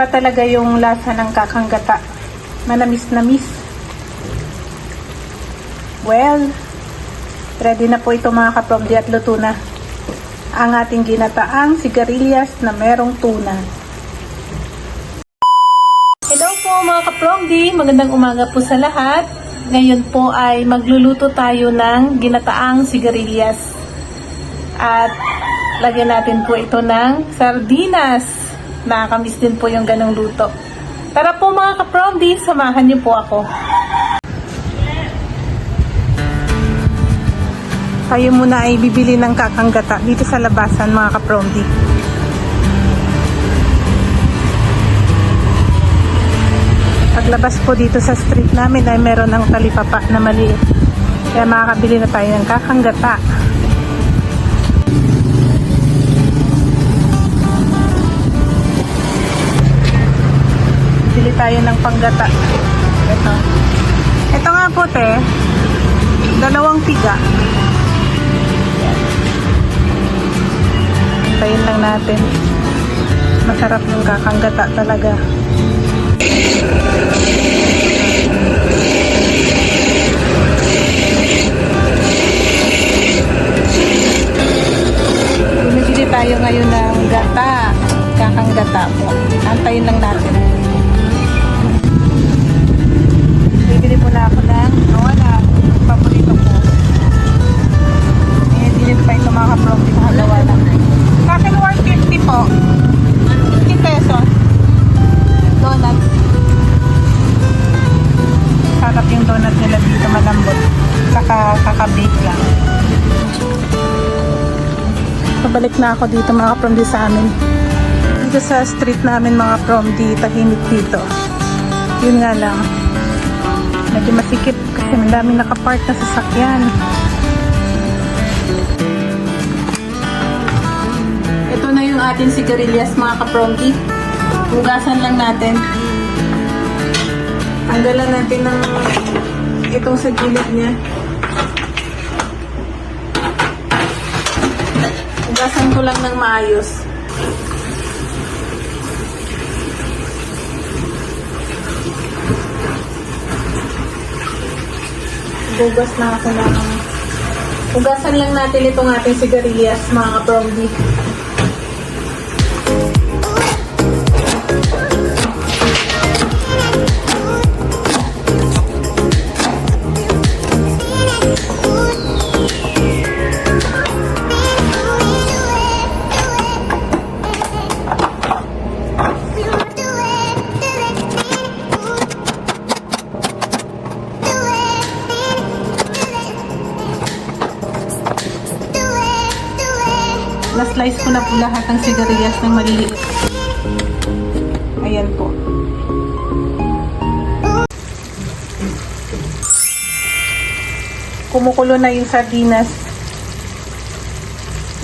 Iba talaga yung lasa ng kakanggata. Manamis-namis. Well, ready na po ito mga kapromdi at luto na. Ang ating ginataang sigarilyas na merong tuna. Hello po mga kapromdi, magandang umaga po sa lahat. Ngayon po ay magluluto tayo ng ginataang sigarilyas. At lagyan natin po ito ng sardinas. Nakakamiss din po yung ganong luto. Tara po mga kapromdi, samahan niyo po ako. Tayo muna ay bibili ng kakanggata dito sa labasan mga kapromdi. Paglabas po dito sa street namin ay meron ng talipapa na maliit. Kaya makakabili na tayo ng kakanggata. Bili tayo ng panggata. Ito. Ito nga po te. Dalawang tiga. Tayin lang natin. Masarap yung kakanggata talaga. Pabalik na ako dito mga kapromdi sa amin. Dito sa street namin mga promdi, tahimik dito. Yun nga lang. Medyo masikip kasi madami nakapark na sasakyan. Ito na yung ating sigarilyas mga kapromdi. Hugasan lang natin. Tanggalan natin ng itong sa gilid niya. Hugasan ko lang ng maayos. Hugas na ako ng... Hugasan lang natin itong ating sigarilyas, mga kapromdi. Na-slice ko na po lahat ng sigarilyas ng maliliit. Ayan po. Kumukulo na yung sardinas.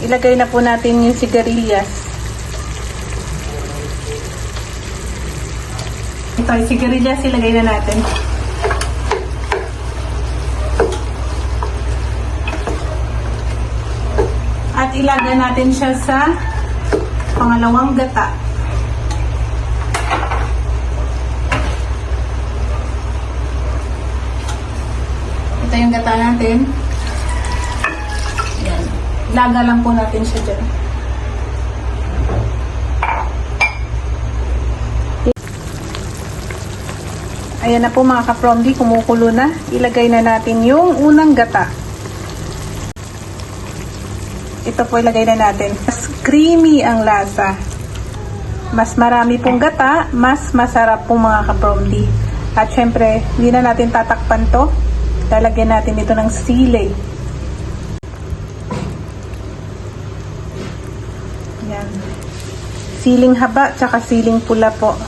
Ilagay na po natin yung sigarilyas. Ito yung sigarilyas, ilagay na natin. At ilagay natin siya sa pangalawang gata. Ito yung gata natin. Yan. Ilaga lang po natin siya dyan. Ayan na po mga ka-promdi, kumukulo na. Ilagay na natin yung unang gata. Ito po ilagay na natin. Mas creamy ang lasa. Mas marami pong gata, mas masarap po mga kapromdi. At syempre, hindi na natin tatakpan to. Lalagyan natin ito ng sili. Yan. Siling haba, tsaka siling pula po.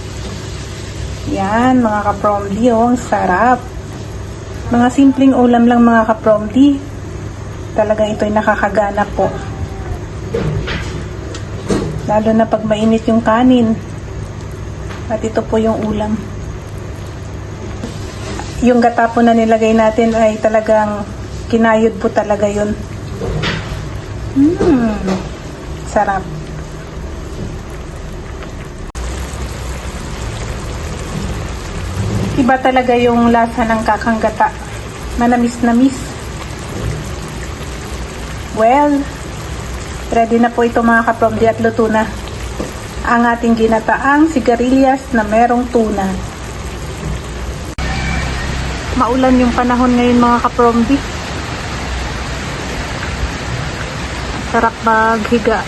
Yan, mga kapromdi, oh, ang sarap. Mga simpleng ulam lang mga kapromdi. Talagang ito'y nakakagana po. Lalo na pag mainit yung kanin. At ito po yung ulam. Yung gata po na nilagay natin ay talagang kinayod po talaga yun. Mmm, sarap. Iba talaga yung lasa ng kakanggata. Manamis-namis. Well, ready na po ito mga kapromdi at luto na. Ang ating ginataang sigarilyas na merong tuna. Maulan yung panahon ngayon mga kapromdi. Sarap maghiga.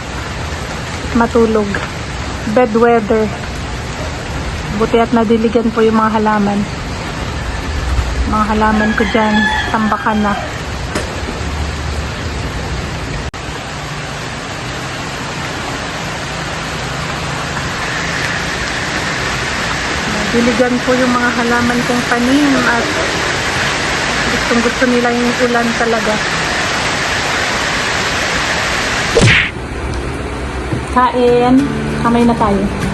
Matulog. Bed weather. Buti at nadiligan po yung mga halaman. Mga halaman ko dyan, tambakan na. Nadiligan po yung mga halaman kong tanim at gustong gusto nila yung ulan talaga. Kain, kamay na tayo.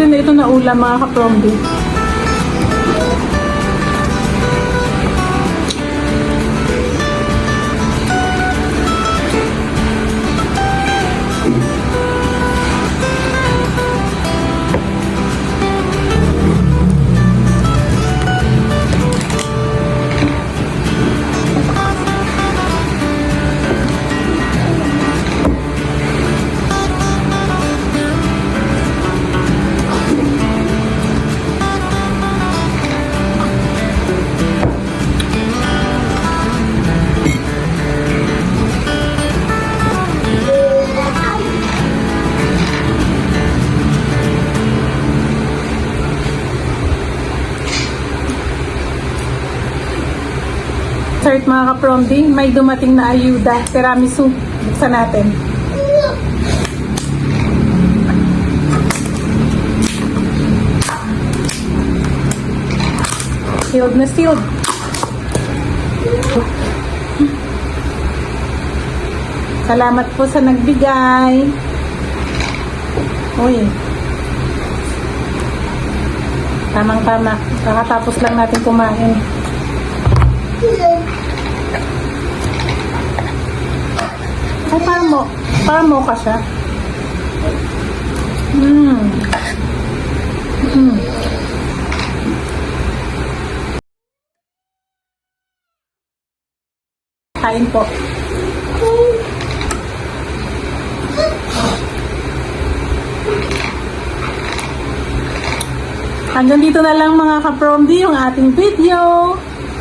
Tipid din ito na ulam mga kaprombi. Start mga kapromdi, may dumating na ayuda. Tiramisu. Buksan natin. Sealed na sealed. Salamat po sa nagbigay. Uy. Tamang-tama. Kakatapos lang natin kumain. Ay, parang mo, parang mo ka siya. Mm. Mm. Kain po. Hanggang dito na lang mga kapromdi yung ating video.